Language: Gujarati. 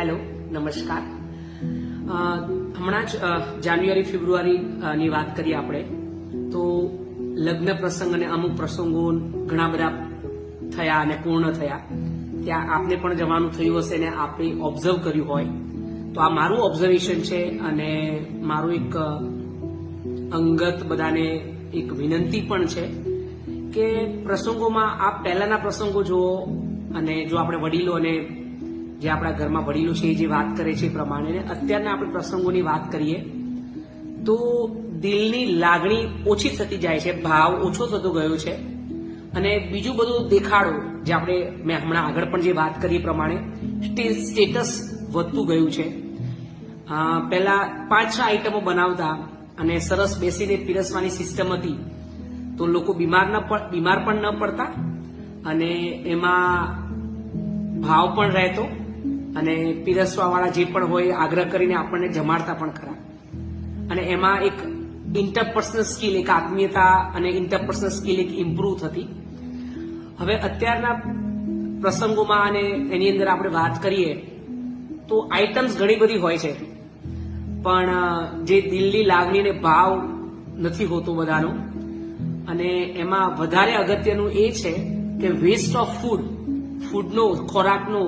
હેલો, નમસ્કાર. હમણાં જ જાન્યુઆરી, ફેબ્રુઆરીની વાત કરીએ આપણે. તો લગ્ન પ્રસંગ અને અમુક પ્રસંગો ઘણા બધા થયા અને પૂર્ણ થયા. ત્યાં આપને પણ જવાનું થયું હશે ને આપણે ઓબ્ઝર્વ કર્યું હોય. તો આ મારું ઓબ્ઝર્વેશન છે અને મારું એક અંગત બધાને એક વિનંતી પણ છે કે પ્રસંગોમાં આપ પહેલાના પ્રસંગો જુઓ અને જો આપણે વડીલો અને જે આપણા ઘરમાં વડીલો છે એ જે વાત કરે છે એ પ્રમાણે અત્યારના આપણે પ્રસંગોની વાત કરીએ, તો દિલની લાગણી ઓછી થતી જાય છે, ભાવ ઓછો થતો ગયો છે. અને બીજું બધું દેખાડો, જે આપણે મેં હમણાં આગળ પણ જે વાત કરી પ્રમાણે સ્ટે- સ્ટેટસ વધતું ગયું છે. પહેલા પાંચ છ આઈટમો બનાવતા અને સરસ બેસીને પીરસવાની સિસ્ટમ હતી, તો લોકો બીમાર ન બીમાર પણ ન પડતા અને એમાં ભાવ પણ રહેતો. અને પીરસવા વાળા જે પણ હોય આગ્રહ કરીને આપણને જમાડતા પણ ખરા. અને એમાં એક ઇન્ટરપર્સનલ સ્કિલ એક આત્મીયતા અને ઇન્ટરપર્સનલ સ્કિલ એક ઇમ્પ્રૂવ થતી. હવે અત્યારના પ્રસંગોમાં અને એની અંદર આપણે વાત કરીએ, તો આઇટમ્સ ઘણી બધી હોય છે. પણ જે દિલની લાગણી ને ભાવ નથી હોતો બધાનો, અને એમાં વધારે અગત્યનું એ છે કે વેસ્ટ ઓફ ફૂડ ફૂડનો ખોરાકનો